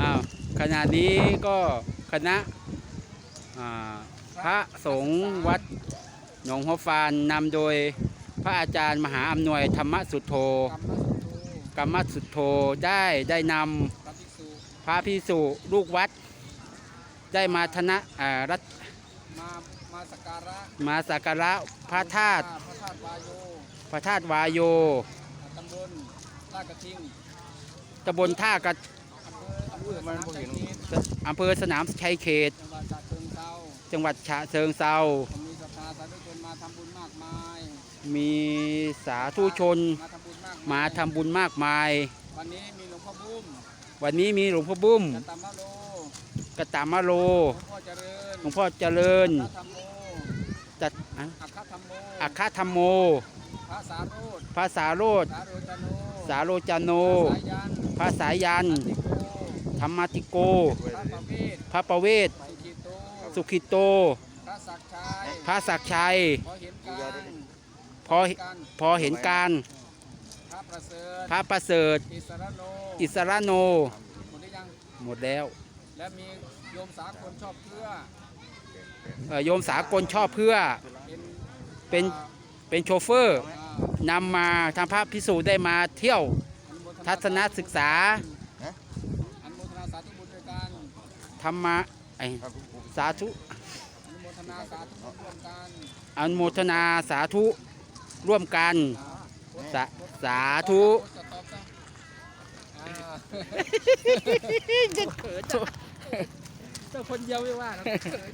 อ้าวขณะนี้ก็คณะพระสงฆ์วัดหนองหัวฟานนำโดยพระอาจารย์มหาอำนวยธรรมสุโธกรรมสุโธรรมสุโธได้ได้นำพระพิสุลูกวัด ได้มาธนะอ่ารัตมาสักการะมาสักการะพระธาตุพระธาตุวายโยพระธาตุวายโยตำบล ลาดกระทิงตำบลท่ากระอำเภออำเภอสนามชัยเขตอำเภอสนามชัยเขต จังหวัดฉะเชิงเทราจังหวัดฉะเชิงเซามีศรัทธาสาธุชนมาทำบุญมากมายมีสาธุชนมาทำบุญมากมาทำบุญมากมาย วันนี้มีหลวงพ่อบุ้มวันนี้มีหลวงพ่อบุ้มจัตตามะโลกตามะโลหลวงพ่อเจริญหลวงพ่อเจริญพระธรรมโมจัดอะอัคคธรรมโมอัคคธรรมโมพระสาโรธพระสาโรธสาโรจโน สาโรจโนสายันพระสายันติโกธรรมติโก พระประเวศพระประเวศสุขิโตสุขิโต พระศักดิ์ชัยพระศักดิ์ชัยพอเห็นการพอพอเห็นการ พระประเสริฐพระประเสริฐอิสระโนอิสระโนหมดหรือยังหมดแล้ว และมีโยมสากลชอบเพื่อเอ่อโยมสากลชอบเพื่อ เป็น เป็นเป็นโชเฟอร์อ่า นำมาทางพระพิสูจน์ได้มาเที่ยวทัศนศึกษาอนโมทนาสาธุบุญด้วยกันธรรมะไอสาธุอนโมทนาสาธุร่วมกันอนโมทนาสาธุร่วมกันสาสาธุโพสต์ตอบซะเขินจ้าคนเดียวไม่ว่า